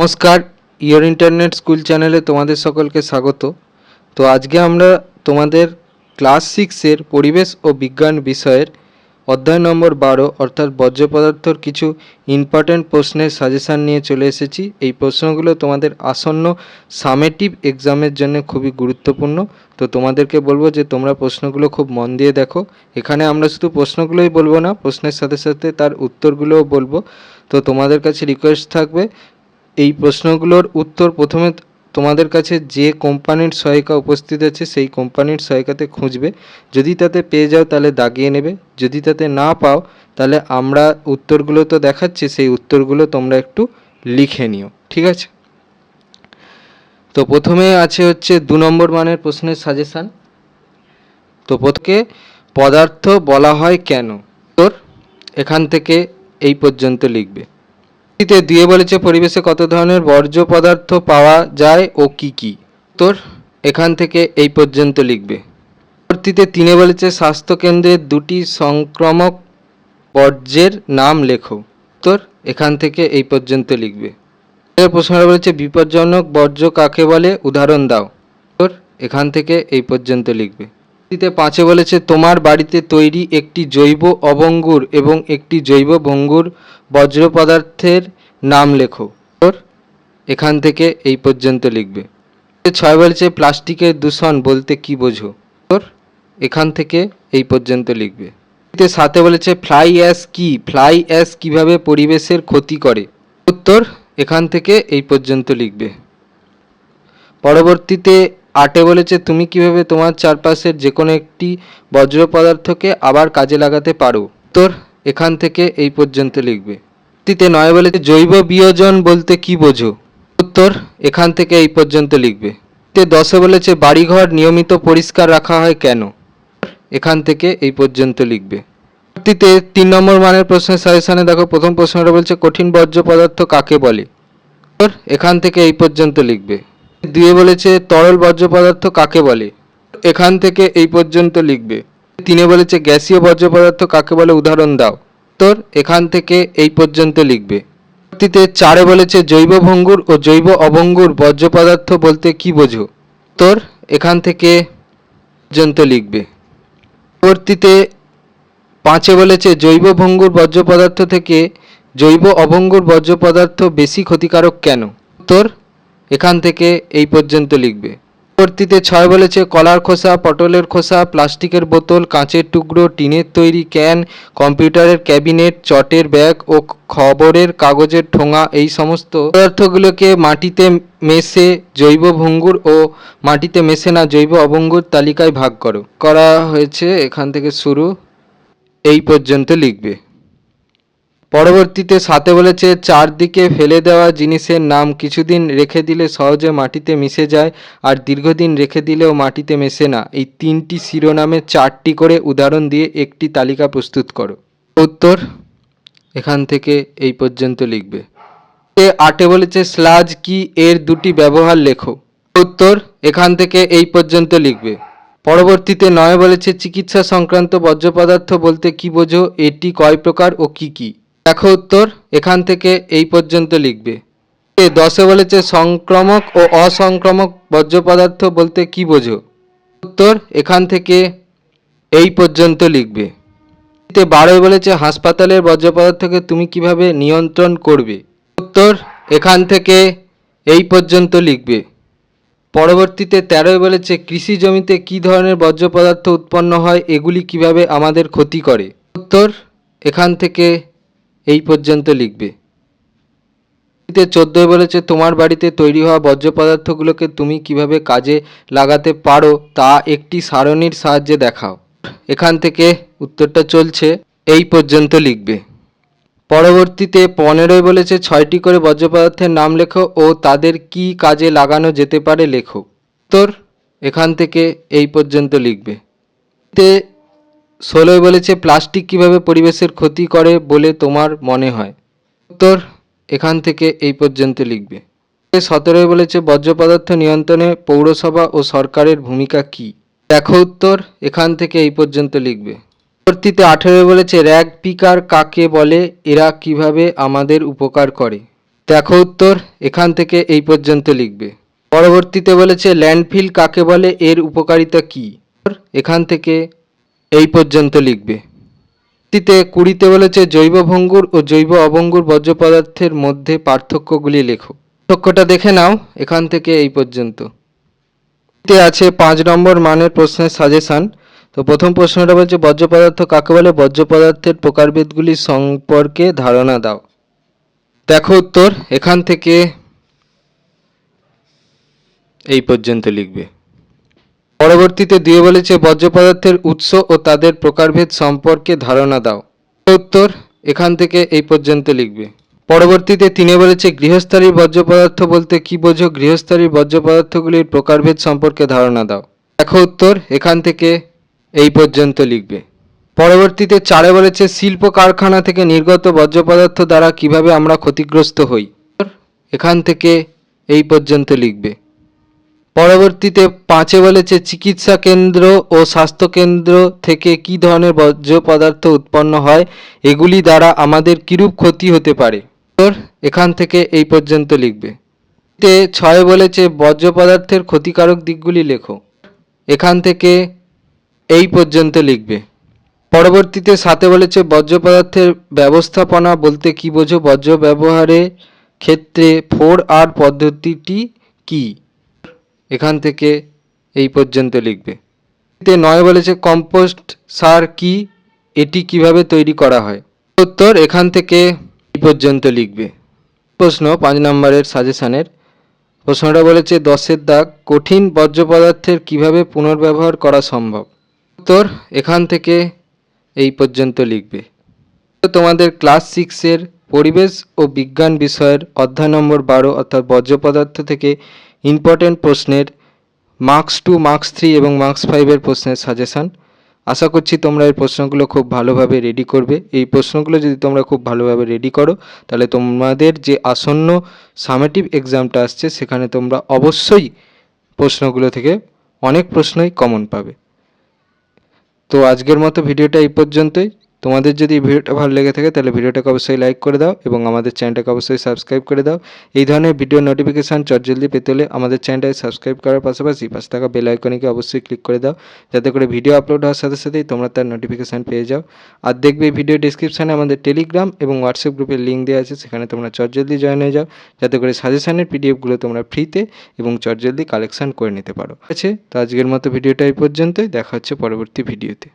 নমস্কার your internet school চ্যানেলে তোমাদের সকলকে স্বাগত। তো আজকে আমরা তোমাদের ক্লাস সিক্সের পরিবেশ ও বিজ্ঞান বিষয়ের অধ্যায় নম্বর বারো, অর্থাৎ বর্জ্য পদার্থর কিছু ইম্পর্ট্যান্ট প্রশ্নের সাজেশান নিয়ে চলে এসেছি। এই প্রশ্নগুলো তোমাদের আসন্ন সামেটিভ এক্সামের জন্য খুবই গুরুত্বপূর্ণ। তো তোমাদেরকে বলব যে তোমরা প্রশ্নগুলো খুব মন দিয়ে দেখো। এখানে আমরা শুধু প্রশ্নগুলোই বলব না, প্রশ্নের সাথে সাথে তার উত্তরগুলোও বলব। তো তোমাদের কাছে রিকোয়েস্ট থাকবে এই প্রশ্নগুলোর উত্তর প্রথমে তোমাদের কাছে যে কোম্পানির সহায়িকা উপস্থিত আছে সেই কোম্পানির সহায়িকাতে খুঁজবে। যদি তাতে পেয়ে যাও তাহলে দাগিয়ে নেবে। যদি তাতে না পাও তাহলে আমরা উত্তরগুলো তো দেখাচ্ছি, সেই উত্তরগুলো তোমরা একটু লিখে নিও। ঠিক আছে? তো প্রথমে আছে হচ্ছে দু নম্বর মানের প্রশ্নের সাজেশান তো প্রথমে পদার্থ বলা হয় কেন? তোর এখান থেকে এই পর্যন্ত লিখবে। তে দিয়ে বলেছে পরিবেশে কত ধরনের বর্জ্য পদার্থ পাওয়া যায় ও কি কি। তোর, এখান থেকে এই পর্যন্ত লিখবে। পরবর্তীতে তিনে বলেছে স্বাস্থ্যকেন্দ্রের দুটি সংক্রামক বর্জ্যের নাম লেখো। তোর, এখান থেকে এই পর্যন্ত লিখবে। এর প্রশ্নটা বলেছে, বিপজ্জনক বর্জ্য কাকে বলে? উদাহরণ দাও। তোর, এখান থেকে এই পর্যন্ত লিখবে। তে পাঁচে বলেছে, তোমার বাড়িতে তৈরি একটি জৈব অবঙ্গুর এবং একটি জৈব ভঙ্গুর বজ্র পদার্থের নাম লেখো। এখান থেকে এই পর্যন্ত লিখবে। ছয় বলেছে, প্লাস্টিকের দূষণ বলতে কি বোঝো? এখান থেকে এই পর্যন্ত লিখবে। সাথে বলেছে, ফ্লাই অ্যাশ কি? ফ্লাই অ্যাশ কীভাবে পরিবেশের ক্ষতি করে? উত্তর এখান থেকে এই পর্যন্ত লিখবে। পরবর্তীতে আটে বলেছে, তুমি কীভাবে তোমার চারপাশের যে কোনো একটি বজ্র পদার্থকে আবার কাজে লাগাতে পারো? তোর এখান থেকে এই পর্যন্ত লিখবে। পরবর্তীতে নয় বলেছে, জৈব বিয়োজন বলতে কি বোঝো? উত্তর এখান থেকে এই পর্যন্ত লিখবে। তে দশে বলেছে, বাড়িঘর নিয়মিত পরিষ্কার রাখা হয় কেন? এখান থেকে এই পর্যন্ত লিখবে। পরবর্তীতে তিন নম্বর মানের প্রশ্নের সাজেশনে দেখো, প্রথম প্রশ্নটা বলছে, কঠিন বর্জ্য পদার্থ কাকে বলে? উত্তর এখান থেকে এই পর্যন্ত লিখবে। দুয়ে বলেছে, তরল বর্জ্য পদার্থ কাকে বলে? এখান থেকে এই পর্যন্ত লিখবে। তিনে বলেছে, গ্যাসীয় বর্জ্য পদার্থ কাকে বলে? উদাহরণ দাও। তোর এখান থেকে এই পর্যন্ত লিখবে। পরবর্তীতে চারে বলেছে, জৈব ভঙ্গুর ও জৈব অভঙ্গুর বর্জ্য পদার্থ বলতে কি বোঝো? তোর এখান থেকে পর্যন্ত লিখবে। পরবর্তীতে পাঁচে বলেছে, জৈব ভঙ্গুর বর্জ্য পদার্থ থেকে জৈব অভঙ্গুর বর্জ্য পদার্থ বেশি ক্ষতিকারক কেন? উত্তর এখান থেকে এই পর্যন্ত লিখবে। পরবর্তীতে ছয় বলেছে, কলার খোসা, পটলের খোসা, প্লাস্টিকের বোতল, কাঁচের টুকরো, টিনের তৈরি ক্যান, কম্পিউটারের ক্যাবিনেট, চটের ব্যাগ ও খবরের কাগজের ঠোঙা, এই সমস্ত পদার্থগুলোকে মাটিতে মেশে জৈব ভঙ্গুর ও মাটিতে মেশে না, জৈব অভঙ্গুর তালিকায় ভাগ করো। করা হয়েছে, এখান থেকে শুরু, এই পর্যন্ত লিখবে। পরবর্তীতে সাথে বলেছে, চারদিকে ফেলে দেওয়া জিনিসের নাম কিছুদিন রেখে দিলে সহজে মাটিতে মিশে যায় আর দীর্ঘদিন রেখে দিলেও মাটিতে মেশে না। এই তিনটি শিরোনামে চারটি করে উদাহরণ দিয়ে একটি তালিকা প্রস্তুত করো। উত্তর এখান থেকে এই পর্যন্ত লিখবে। এ আটে বলেছে, স্লাজ কি এর দুটি ব্যবহার লেখো? উত্তর এখান থেকে এই পর্যন্ত লিখবে। পরবর্তীতে নয় বলেছে, চিকিৎসা সংক্রান্ত বর্জ্য পদার্থ বলতে কি বোঝো? এটি কয় প্রকার ও কি কি? দেখো উত্তর এখান থেকে এই পর্যন্ত লিখবে। দশে বলেছে সংক্রামক ও অসংক্রামক বর্জ্য পদার্থ বলতে কি বোঝো? উত্তর, এখান থেকে এই পর্যন্ত লিখবে। তে বারোয় বলেছে হাসপাতালের বর্জ্য পদার্থকে তুমি কীভাবে নিয়ন্ত্রণ করবে? উত্তর, এখান থেকে এই পর্যন্ত লিখবে। পরবর্তীতে তেরোয় বলেছে কৃষি জমিতে কী ধরনের বর্জ্য পদার্থ উৎপন্ন হয়, এগুলি কীভাবে আমাদের ক্ষতি করে? উত্তর, এখান থেকে এই পর্যন্ত লিখবে। চোদ্দোয় বলেছে, তোমার বাড়িতে তৈরি হওয়া বর্জ্য পদার্থগুলোকে তুমি কীভাবে কাজে লাগাতে পারো তা একটি সারণীর সাহায্যে দেখাও। এখান থেকে উত্তরটা চলছে, এই পর্যন্ত লিখবে। পরবর্তীতে পনেরোয় বলেছে, ছয়টি করে বর্জ্য পদার্থের নাম লেখো ও তাদের কি কাজে লাগানো যেতে পারে লেখো। উত্তর এখান থেকে এই পর্যন্ত লিখবে। তে ষোলোয় বলেছে, প্লাস্টিক কীভাবে পরিবেশের ক্ষতি করে বলে তোমার মনে হয়? উত্তর এখান থেকে এই পর্যন্ত লিখবে। সতেরোয় বলেছে, বর্জ্য পদার্থ নিয়ন্ত্রণে পৌরসভা ও সরকারের ভূমিকা কী? দেখো উত্তর, এখান থেকে এই পর্যন্ত লিখবে। পরবর্তীতে আঠেরোয় বলেছে, র্যাগ পিকার কাকে বলে? এরা কীভাবে আমাদের উপকার করে? দেখো উত্তর, এখান থেকে এই পর্যন্ত লিখবে। পরবর্তীতে বলেছে, ল্যান্ডফিল কাকে বলে? এর উপকারিতা কী? এখান থেকে এই পর্যন্ত লিখবে। তিতে কুড়িতে বলেছে, জৈব ভঙ্গুর ও জৈব অভঙ্গুর বর্জ্য পদার্থের মধ্যে পার্থক্যগুলি লেখো। পার্থক্যটা দেখে নাও, এখান থেকে এই পর্যন্ত। তে আছে, পাঁচ নম্বর মানের প্রশ্নের সাজেশন। তো প্রথম প্রশ্নটা বলছে বর্জ্য পদার্থ কাকে বলে? বর্জ্য পদার্থের প্রকারভেদগুলি সম্পর্কে ধারণা দাও। দেখো উত্তর, এখান থেকে এই পর্যন্ত লিখবে। পরবর্তীতে দিয়ে বলেছে বর্জ্য পদার্থের উৎস ও তাদের প্রকারভেদ সম্পর্কে ধারণা দাও। উত্তর এখান থেকে এই পর্যন্ত লিখবে। পরবর্তীতে তিনি বলেছে, গৃহস্থালীর বর্জ্য পদার্থ বলতে কি বোঝো? গৃহস্থালীর বর্জ্য পদার্থগুলির প্রকারভেদ সম্পর্কে ধারণা দাও। দেখো উত্তর এখান থেকে এই পর্যন্ত লিখবে। পরবর্তীতে চারে বলেছে, শিল্প কারখানা থেকে নির্গত বর্জ্য পদার্থ দ্বারা কীভাবে আমরা ক্ষতিগ্রস্ত হই? এখান থেকে এই পর্যন্ত লিখবে। পরবর্তীতে পাঁচে বলেছে, চিকিৎসা কেন্দ্র ও স্বাস্থ্য কেন্দ্র থেকে কি ধরনের বর্জ্য পদার্থ উৎপন্ন হয়? এগুলি দ্বারা আমাদের কিরূপ ক্ষতি হতে পারে? এখান থেকে এই পর্যন্ত লিখবে। তে ছয় বলেছে, বর্জ্য পদার্থের ক্ষতিকারক দিকগুলি লেখো। এখান থেকে এই পর্যন্ত লিখবে। পরবর্তীতে সাথে বলেছে, বর্জ্য পদার্থের ব্যবস্থাপনা বলতে কি বোঝো? বর্জ্য ব্যবহারের ক্ষেত্রে ফোর আর পদ্ধতিটি কী? এখান থেকে এই পর্যন্ত লিখবে। এতে নয় বলেছে, কম্পোস্ট সার কি? এটি কীভাবে তৈরি করা হয়? উত্তর এখান থেকে এই পর্যন্ত লিখবে। প্রশ্ন পাঁচ নম্বরের সাজেশানের। প্রশ্নটা বলেছে, দশের দাগ কঠিন বর্জ্য পদার্থের কীভাবে পুনর্ব্যবহার করা সম্ভব? উত্তর এখান থেকে এই পর্যন্ত লিখবে। তোমাদের ক্লাস সিক্সের পরিবেশ ও বিজ্ঞান বিষয়ের অধ্যায় নম্বর বারো, অর্থাৎ বর্জ্য পদার্থ থেকে ইম্পর্টেন্ট প্রশ্নের মার্কস টু, মার্কস থ্রি এবং মার্কস ফাইভের প্রশ্নের সাজেশান। আশা করছি তোমরা এই প্রশ্নগুলো খুব ভালোভাবে রেডি করবে। এই প্রশ্নগুলো যদি তোমরা খুব ভালোভাবে রেডি করো, তাহলে তোমাদের যে আসন্ন সামেটিভ এক্সামটা আসছে, সেখানে তোমরা অবশ্যই প্রশ্নগুলো থেকে অনেক প্রশ্নই কমন পাবে। তো আজকের মতো ভিডিওটা এই পর্যন্তই। তোমাদের যদি ভিডিওটা ভালো লেগে থাকে, তাহলে ভিডিওটাকে অবশ্যই লাইক করে দাও এবং আমাদের চ্যানেলটাকে অবশ্যই সাবস্ক্রাইব করে দাও। এই ধরনের ভিডিও নোটিফিকেশান চটজলদি পেতে হলে আমাদের চ্যানেলটাকে সাবস্ক্রাইব করার পাশাপাশি পাশে থাকা বেল আইকনকে অবশ্যই ক্লিক করে দাও, যাতে করে ভিডিও আপলোড হওয়ার সাথে সাথেই তোমরা তার নোটিফিকেশান পেয়ে যাও। আর দেখবে ভিডিও ডিসক্রিপশানে আমাদের টেলিগ্রাম এবং হোয়াটসঅ্যাপ গ্রুপের লিঙ্ক দেওয়া আছে, সেখানে তোমরা চটজলদি জয়েন হয়ে যাও, যাতে করে সাজেশানের পিডিএফগুলো তোমরা ফ্রিতে এবং চটজলদি কালেকশন করে নিতে পারো। ঠিক আছে, তো আজকের মতো ভিডিওটা এই পর্যন্তই, দেখা হচ্ছে পরবর্তী ভিডিওতে